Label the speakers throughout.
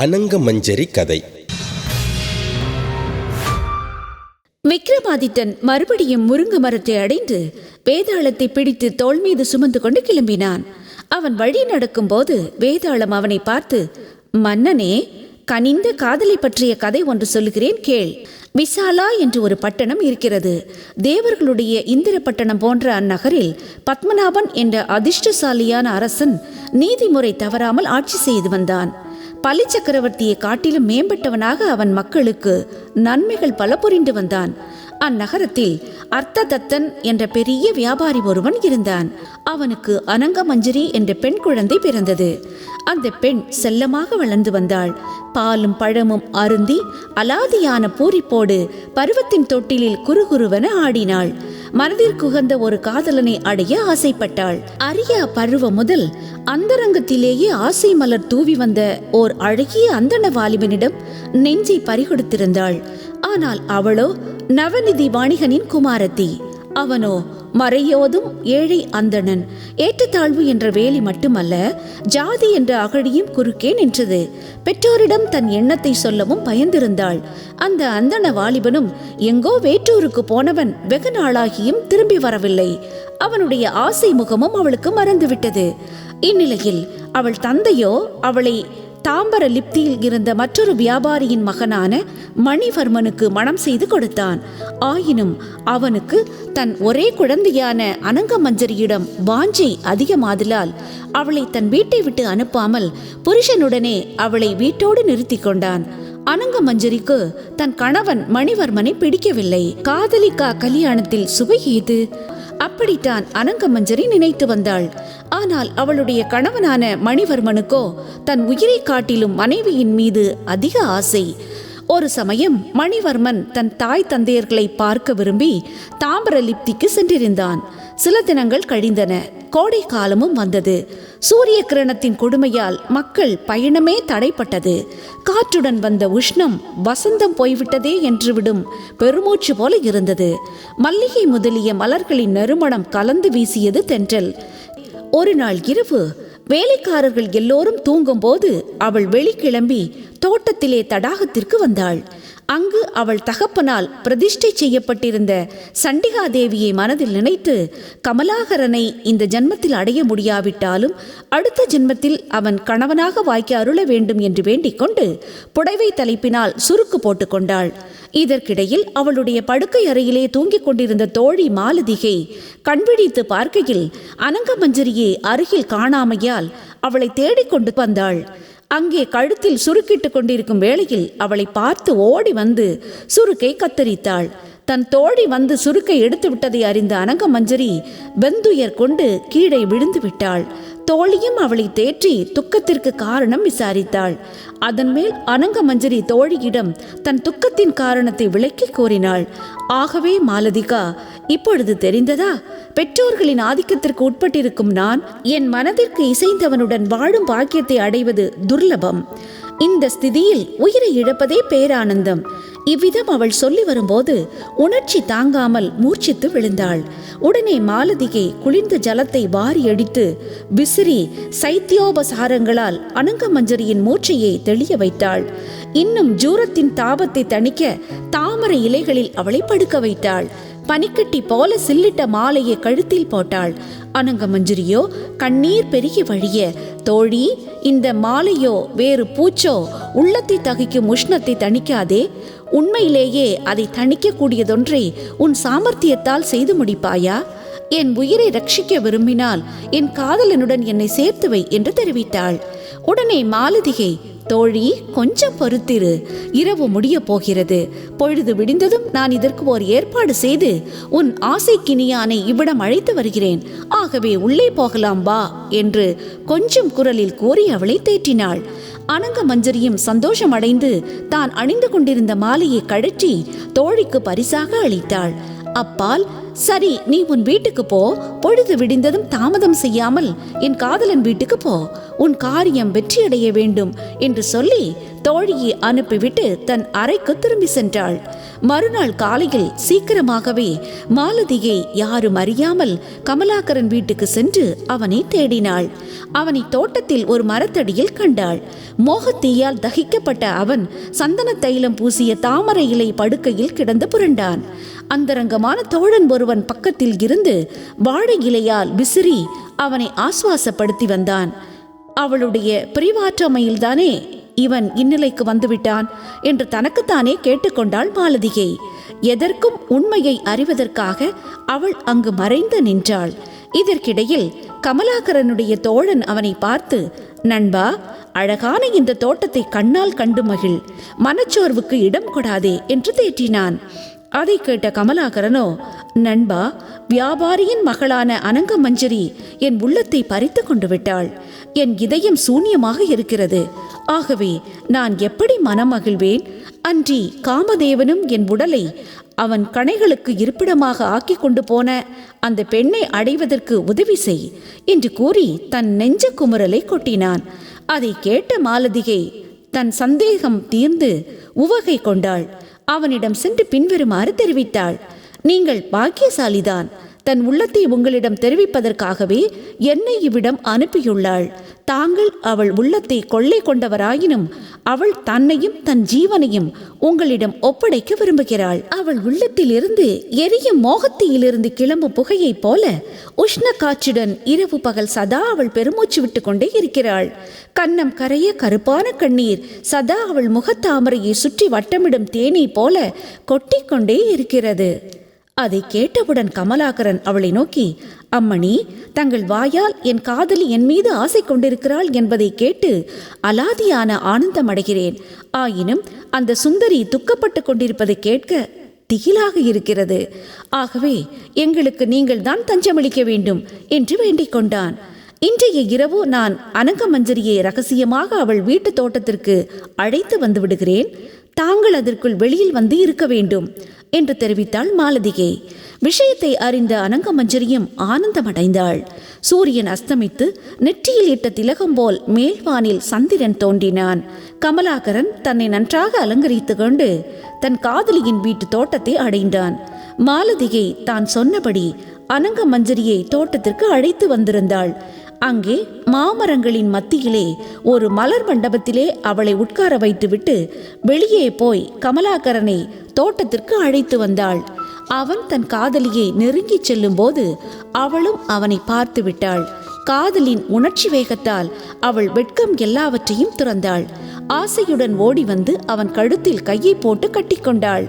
Speaker 1: அனங்கமஞ்சரி கதை.
Speaker 2: விக்ரமாதித்தன் மறுபடியும் முருங்க மரத்தை அடைந்து வேதாளத்தை பிடித்து தோல் மீது சுமந்து கொண்டு கிளம்பினான். அவன் வழி நடக்கும்போது வேதாளம் அவனை பார்த்து மன்னனே கனிந்த காதலை பற்றிய கதை ஒன்று சொல்லுகிறேன் கேள். விசாலா என்று ஒரு பட்டணம் இருக்கிறது. தேவர்களுடைய இந்திர பட்டணம் போன்ற அந்நகரில் பத்மநாபன் என்ற அதிர்ஷ்டசாலியான அரசன் நீதிமுறை தவறாமல் ஆட்சி செய்து வந்தான். பலி சக்கரவர்த்தியை காட்டிலும் மேம்பட்டவனாக அவன் மக்களுக்கு நன்மைகள் பல புரிந்து வந்தான். அந்நகரத்தில் அர்த்ததத்தன் என்ற பெரிய வியாபாரி ஒருவன் இருந்தான். அவனுக்கு அனங்கமஞ்சரி என்ற பெண் குழந்தை பிறந்தது. அந்த பெண் செல்லமாக வளர்ந்து வந்தாள். பாலும் பழமும் அருந்தி அலாதியான பூரிப்போடு பருவத்தின் தொட்டிலில் குறுகுருவென ஆடினாள். மனதிற்குகந்த ஒரு காதலனை அடைய ஆசைப்பட்டாள். அரிய பருவம் முதல் அந்தரங்கத்திலேயே ஆசை மலர் தூவி வந்த ஓர் அழகிய அந்தன வாலிபனிடம் நெஞ்சை பறிகொடுத்திருந்தாள். ஆனால் அவளோ நவநிதி வாணிகனின் குமாரத்தி. அவனோ மறையோதும் ஏழை அந்தணன். ஏற்றத்தாழ்வு என்ற வேலி மட்டுமல்ல ஜாதி என்ற அகழியும் குறுக்கே நின்றது. பெற்றோரிடம் தன் எண்ணத்தை சொல்லவும் பயந்திருந்தாள். அந்த அந்தண வாலிபனும் எங்கோ வேற்றூருக்கு போனவன் வெகு நாளாகியும் திரும்பி வரவில்லை. அவனுடைய ஆசை முகமும் அவளுக்கு மறந்துவிட்டது. இந்நிலையில் அவள் தந்தையோ அவளை தாம்பர லிப்தியில் இருந்த மற்றொரு வியாபாரியின் மகனான மணிவர்மனுக்கு மணம் செய்து கொடுத்தான். ஆயினும் அவனுக்கு தன் ஒரே குழந்தையான அனங்கமஞ்சரியிடம் வாஞ்சை அதிகமாதலால் அவளை தன் வீட்டை விட்டு அனுப்பாமல் புருஷனுடனே அவளை வீட்டோடு நிறுத்தி கொண்டான். அனங்கமஞ்சரிக்கு தன் கணவன் மணிவர்மனை பிடிக்கவில்லை. காதலிக்கா கல்யாணத்தில் சுவை ஏது அப்படித்தான் அனங்கமஞ்சரி நினைத்து வந்தாள். ஆனால் அவளுடைய கணவனான மணிவர்மனுக்கோ தன் உயிரை காட்டிலும் மனைவியின் மீது அதிக ஆசை. ஒரு சமயம் மணிவர்மன் தன் தாய் தந்தையர்களை பார்க்க விரும்பி தாம்பரலிப்திக்கு சென்றிருந்தான். சில தினங்கள் கழிந்தன. கோடை காலமும் வந்தது. சூரிய கிரணத்தின் கொடுமையால் மக்கள் பயணமே தடைப்பட்டது. காற்றுடன் வந்த உஷ்ணம் வசந்தம் போய்விட்டதே என்று விடும் பெருமூச்சு போல இருந்தது. மல்லிகை முதலிய மலர்களின் நறுமணம் கலந்து வீசியது தென்றல். ஒரு நாள் இரவு வேலைக்காரர்கள் எல்லோரும் தூங்கும்போது அவள் வெளிக்கிளம்பி பக்கத்திலே தடாகத்திற்கு வந்தாள். அங்கு அவள் தகப்பனால் பிரதிஷ்டை செய்யப்பட்டிருந்த சண்டிகா தேவியை மனதில் நினைத்து கமலாகரனை இந்த ஜென்மத்தில் அடைய முடியாவிட்டாலும் அடுத்த ஜென்மத்தில் அவன் கணவனாக வாய்க்க அருள வேண்டும் என்று வேண்டிக்கொண்டு புடவை தலைப்பினால் சுருக்கு போட்டுக்கொண்டாள் இதற்கிடையில் அவளுடைய படுக்கை அறையிலே தூங்கிக் கொண்டிருந்த தோழி மாலதிகை கண்விழித்து பார்க்கையில் அனங்கமஞ்சரியை அருகில் காணாமையால் அவளை தேடிக்கொண்டு வந்தாள். அங்கே கழுத்தில் சுருக்கிட்டு கொண்டிருக்கும் வேளையில் அவளை பார்த்து ஓடி வந்து சுருக்கை கத்தரித்தாள். தன் தோழி வந்து சுருக்கை எடுத்து விட்டதை அறிந்த அனங்க மஞ்சரி வெந்துயர் கொண்டு கீழே விழுந்து விட்டாள். தோழியும் அவளை தேற்றி துக்கத்திற்கு காரணம் விசாரித்தாள். அதன் மேல் அனங்கமஞ்சரி தோழியிடம் தன் துக்கத்தின் காரணத்தை விளக்கி கூறினாள். ஆகவே மாலதிகா இப்பொழுது தெரிந்ததா? பெற்றோர்களின் ஆதிக்கத்திற்கு உட்பட்டிருக்கும் நான் என் மனதிற்கு இசைந்தவனுடன் வாழும் பாக்கியத்தை அடைவது துர்லபம். இந்த ஸ்திதியில் உயிரை இழப்பதே பேரானந்தம். இவ்விதம் அவள் சொல்லி வரும்போது உணர்ச்சி தாங்காமல் மூர்ச்சித்து விழுந்தாள். உடனே மாலதிகை குளிர்ந்த ஜலத்தை வாரி அடித்து விசிறி சைத்தியோபசாரங்களால் அனங்கமஞ்சரியின் மூச்சையை தெளிய வைத்தாள். இன்னும் ஜூரத்தின் தாபத்தை தணிக்க தாமரை இலைகளில் அவளை படுக்க வைத்தாள். பனிக்கட்டி போல சில்லிட்ட மாலையை கழுத்தில் போட்டாள். அனங்க மஞ்சரியோ கண்ணீர் பெருகி வழிய தோழி இந்த மாலையோ வேறு பூச்சோ உள்ளத்தை தகிக்கும் உஷ்ணத்தை தணிக்காதே. உண்மையிலேயே அதை தணிக்கக்கூடியதொன்றை உன் சாமர்த்தியத்தால் செய்து முடிப்பாயா? என் உயிரை ரட்சிக்க விரும்பினால் என் காதலனுடன் என்னை சேர்த்து வை என்று தெரிவித்தாள். உடனே மாலதிகை தோழி கொஞ்சம் பொறுத்திரு. இரவு முடிய போகிறது. பொழுது விடிந்ததும் நான் இதற்கு ஒரு ஏற்பாடு செய்து உன் ஆசைக்கினியானை இவ்விடம் அழைத்து வருகிறேன். ஆகவே உள்ளே போகலாம் வா என்று கொஞ்சம் குரலில் கூறி அவளை தேற்றினாள். அனங்க மஞ்சரியும் சந்தோஷம் அடைந்து தான் அணிந்து கொண்டிருந்த மாலையை கழற்றி தோழிக்கு பரிசாக அளித்தாள். அப்பால் சரி நீ உன் வீட்டுக்கு போ. பொழுது விடிந்ததும் தாமதம் செய்யாமல் என் காதலன் வீட்டுக்கு போ. உன் காரியம் வெற்றியடைய வேண்டும் என்று சொல்லி தோழியை அனுப்பிவிட்டு தன் அறைக்கு திரும்பி சென்றாள். மறுநாள் காலையில் சீக்கிரமாகவே மாலதியை யாரும் அறியாமல் கமலாகரன் வீட்டுக்கு சென்று அவனை தேடினாள். அவனை தோட்டத்தில் ஒரு மரத்தடியில் கண்டாள். மோகத்தீயால் தகிக்கப்பட்ட அவன் சந்தன தைலம் பூசிய தாமரை இலை படுக்கையில் கிடந்து புரண்டான். அந்தரங்கமான தோழன் ஒருவன் பக்கத்தில் இருந்து வாழை இலையால் விசிறி அவனை ஆசுவாசப்படுத்தி வந்தான். அவளுடைய பிரிவாற்றமையில்தானே இவன் இந்நிலைக்கு வந்துவிட்டான் என்று தனக்குத்தானே கேட்டுக்கொண்டாள் மாலதியை. எதற்கும் உண்மையை அறிவதற்காக அவள் அங்கு மறைந்து நின்றாள். இதற்கிடையில் கமலாகரனுடைய தோழன் அவனை பார்த்து நண்பா அழகான இந்த தோட்டத்தை கண்ணால் கண்டு மகிழ். மனச்சோர்வுக்கு இடம் கொடாதே என்று தேற்றினான். அதை கேட்ட கமலாகரனோ நண்பா வியாபாரியின் மகளான அனங்க மஞ்சரி என் உள்ளத்தை பறித்து கொண்டு விட்டாள். என் இதயம் சூன்யமாக இருக்கிறது. ஆகவே நான் எப்படி மனமகிழ்வேன்? அன்றி காமதேவனும் என் உடலை அவன் கணைகளுக்கு இருப்பிடமாக ஆக்கி கொண்டு போன அந்த பெண்ணை அடைவதற்கு உதவி செய் என்று கூறி தன் நெஞ்ச குமுறலை கொட்டினான். அதை கேட்ட மாலதிகை தன் சந்தேகம் தீர்ந்து உவகை கொண்டாள். அவனிடம் சென்று பின்வருமாறு தெரிவித்தாள். நீங்கள் பாக்கியசாலிதான். தன் உள்ளத்தை உங்களிடம் தெரிவிப்பதற்காகவே என்னை இவ்விடம் அனுப்பியுள்ளாள். தாங்கள் அவள் உள்ளத்தை கொள்ளை கொண்டவராயினும் அவள் தன்னையும் தன் ஜீவனையும் உங்களிடம் ஒப்படைக்க விரும்புகிறாள். அவள் உள்ளத்திலிருந்து எரியும் மோகத்தியிலிருந்து கிளம்பும் புகையைப் போல உஷ்ண காற்றுடன் இரவு பகல் சதா அவள் பெருமூச்சு விட்டு கொண்டே இருக்கிறாள். கன்னம் கரைய கருப்பான கண்ணீர் சதா அவள் முகத்தாமரையை சுற்றி வட்டமிடும் தேனீ போல கொட்டிக்கொண்டே இருக்கிறது. அதை கேட்டவுடன் கமலாகரன் அவளை நோக்கி அம்மணி தங்கள் வாயால் என் காதலி என் மீது ஆசை கொண்டிருக்கிறாள் என்பதை கேட்டு அலாதியான ஆனந்தம் அடைகிறேன். ஆயினும் அந்த சுந்தரி துக்கப்பட்டு கொண்டிருப்பதை கேட்க திகிலாக இருக்கிறது. ஆகவே எங்களுக்கு நீங்கள் தான் தஞ்சமளிக்க வேண்டும் என்று வேண்டிக் கொண்டான். இன்றைய இரவு நான் அனங்க மஞ்சரியை ரகசியமாக அவள் வீட்டு தோட்டத்திற்கு அழைத்து வந்து விடுகிறேன். தாங்கள் அதற்குள் வெளியில் வந்து இருக்க வேண்டும். என்று தெரிவித்தாள் மாலதிகை. விஷயத்தை அறிந்த அனங்கமஞ்சரியும் ஆனந்தமடைந்தாள். சூரியன் அஸ்தமித்து நெற்றியில் இட்ட திலகம் போல் மேல்வானில் சந்திரன் தோன்றினான். கமலாகரன் தன்னை நன்றாக அலங்கரித்து கொண்டு தன் காதலியின் வீட்டு தோட்டத்தை அடைந்தான். மாலதிகை தான் சொன்னபடி அனங்க மஞ்சரியை தோட்டத்திற்கு அழைத்து வந்திருந்தாள். அங்கே மாமரங்களின் மத்தியிலே ஒரு மலர் மண்டபத்திலே அவளை உட்கார வைத்துவிட்டு வெளியே போய் கமலாகரனை தோட்டத்திற்கு அழைத்து வந்தாள். அவன் தன் காதலியை நெருங்கிச் செல்லும்போது அவளும் அவனை பார்த்து விட்டாள். காதலின் உணர்ச்சி வேகத்தால் அவள் வெட்கம் எல்லாவற்றையும் துறந்தாள். ஆசையுடன் ஓடி வந்து அவன் கழுத்தில் கையை போட்டு கட்டிக்கொண்டாள்.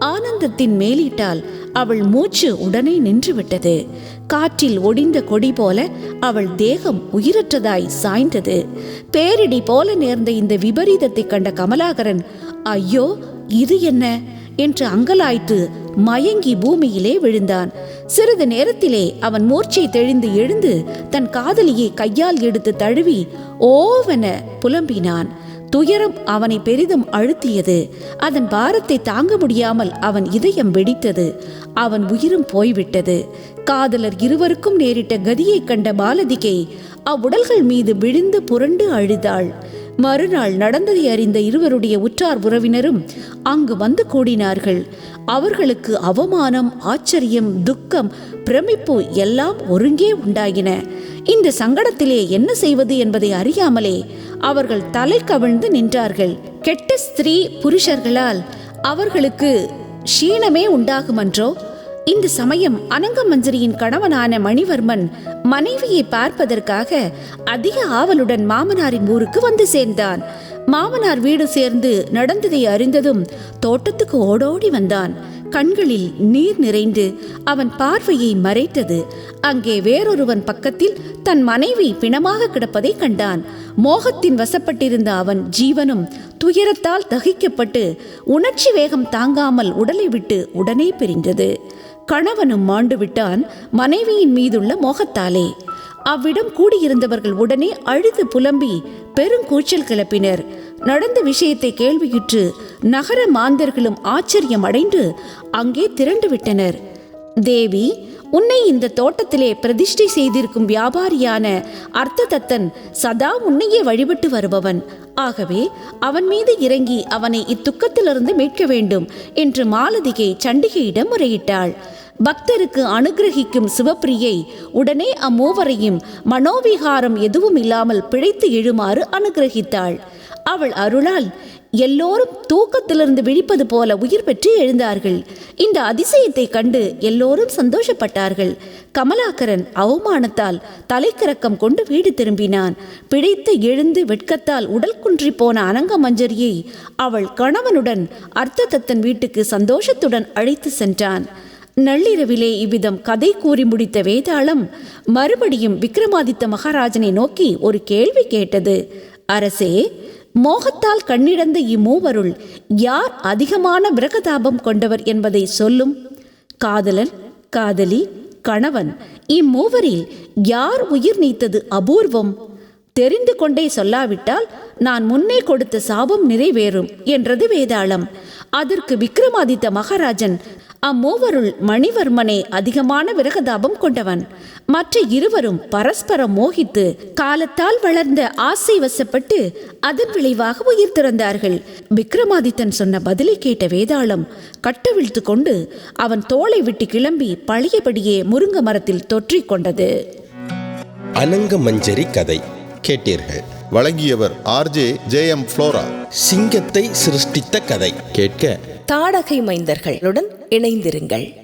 Speaker 2: ஆனந்தத்தின் மேலீட்டால் அவள் மூச்சு உடனே நின்றுவிட்டது. காற்றில் ஒடிந்த கொடி போல அவள் தேகம் உயிரற்றதாய் சாய்ந்தது. பேரிடி போல நேர்ந்த இந்த விபரீதத்தை கண்ட கமலாகரன் ஐயோ இது என்ன? என்று அங்கலாய்த்து மயங்கி பூமியிலே விழுந்தான். சிறிது நேரத்திலே அவன் மூர்ச்சை தெளிந்து எழுந்து தன் காதலியை கையால் எடுத்து தழுவி ஓவென புலம்பினான். துயரம் அவனை பெரிதும் அழுத்தியது. அதன் பாரத்தை தாங்க முடியாமல் அவன் இதயம் வெடித்தது. அவன் உயிரும் போய்விட்டது. காதலர் இருவருக்கும் நேரிட்ட கதியைக் கண்ட பாலதிகை அவ்வுடல்கள் மீது விழுந்து புரண்டு அழுதாள். மறுநாள் நடந்ததை அறிந்த இருவருடைய உற்றார் உறவினரும் அங்கு வந்து கூடினார்கள். அவர்களுக்கு அவமானம் ஆச்சரியம் துக்கம் பிரமிப்பு எல்லாம் ஒருங்கே உண்டாகின இந்த சங்கடத்திலே என்ன செய்வது என்பதை அறியாமலே அவர்கள் தலை கவிழ்ந்து நின்றார்கள். கெட்ட ஸ்திரீ புருஷர்களால் அவர்களுக்கு க்ஷீணமே உண்டாகுமன்றோ? இந்த சமயம் அனங்கமஞ்சரியின் கணவனான மணிவர்மன் மனைவியை பார்ப்பதற்காக அதிக ஆவலுடன் மாமனாரின் ஊருக்கு வந்து சேர்ந்தான். மாமனார் வீடு சேர்ந்து நடந்ததை அறிந்ததும் தோட்டத்துக்கு ஓடோடி வந்தான். கண்களில் நீர் நிறைந்து அவன் பார்வையை மறைத்தது. அங்கே வேறொருவன் பக்கத்தில் தன் மனைவி பிணமாக கிடப்பதை கண்டான். மோகத்தின் வசப்பட்டிருந்த அவன் ஜீவனும் துயரத்தால் தகிக்கப்பட்டு உணர்ச்சி வேகம் தாங்காமல் உடலை விட்டு உடனே பிரிந்தது. கணவனும் மாண்டு விட்டான் மனைவியின் மீதுள்ள மோகத்தாலே. அவ்விடம் கூடியிருந்தவர்கள் உடனே அழுது புலம்பி பெருங்கூச்சல் கிளப்பினர். நடந்த விஷயத்தை கேள்வியுற்று நகர மாந்தர்களும் ஆச்சரியம் அடைந்து அங்கே திரண்டு விட்டனர். தேவி உன்னை இந்த தோட்டத்திலே பிரதிஷ்டை செய்திருக்கும் வியாபாரியான அர்த்ததத்தன் சதா உன்னையே வழிபட்டு வருபவன். ஆகவே அவன் மீது இறங்கி அவனை இத்துக்கத்திலிருந்து மீட்க வேண்டும் என்று மாலதிகை சண்டிகையிடம் முறையிட்டாள். பக்தருக்கு அனுகிரகிக்கும் சிவப்பிரியை உடனே அம்மூவரையும் மனோவிகாரம் எதுவும் இல்லாமல் பிழைத்து எழுமாறு அனுகிரகித்தாள். அவள் அருளால் எல்லோரும் தூக்கத்திலிருந்து விழிப்பது போல உயிர் பெற்று எழுந்தார்கள். இந்த அதிசயத்தை கண்டு எல்லோரும் சந்தோஷப்பட்டார்கள். கமலாகரன் அவமானத்தால் தலைக்கரக்கம் கொண்டு வீடு திரும்பினான். பிழைத்து எழுந்து வெட்கத்தால் உடல் குன்றி போன அனங்க மஞ்சரியை அவள் கணவனுடன் அர்த்ததத்தன் வீட்டுக்கு சந்தோஷத்துடன் அழைத்து சென்றான். நள்ளிரவிலே இவ்விதம் கதை கூறி முடித்த வேதாளம் மறுபடியும் விக்ரமாதித்த மகாராஜனை நோக்கி ஒரு கேள்வி கேட்டது. அரசே மோகத்தால் கண்ணிழந்த இம்மூவருள் யார் அதிகமான விரகதாபம் கொண்டவர் என்பதை சொல்லும்? காதலன் காதலி கணவன் இம்மூவரில் யார் உயிர் நீத்தது அபூர்வம்? தெரிந்து கொண்டே சொல்லாவிட்டால் நான் முன்னே கொடுத்த சாபம் நிறைவேறும் என்றது வேதாளம். அதற்கு விக்ரமாதித்த மகாராஜன் அம்மூவருள் மணிவர்மனே அதிகமான விரகதாபம் கொண்டவன். மற்ற இருவரும் பரஸ்பரம் மோகித்து காலத்தால் வளர்ந்த ஆசை வசப்பட்டு அதன் விளைவாக உயிர் திறந்தார்கள். விக்ரமாதித்தன் சொன்ன பதிலை கேட்ட வேதாளம் கட்டவிழ்த்து கொண்டு அவன் தோளை விட்டு கிளம்பி பழையபடியே முருங்க மரத்தில் தொற்றிக் கொண்டது.
Speaker 1: அனங்க மஞ்சரி கதை கேட்டீர்கள்.
Speaker 3: வழங்கியவர் ஆர்ஜே ஜே எம் ஃப்ளோரா.
Speaker 1: சிங்கத்தை சிருஷ்டித்த கதை கேட்க.
Speaker 4: தாடகை மைந்தர்களுடன் இணைந்திருங்கள்.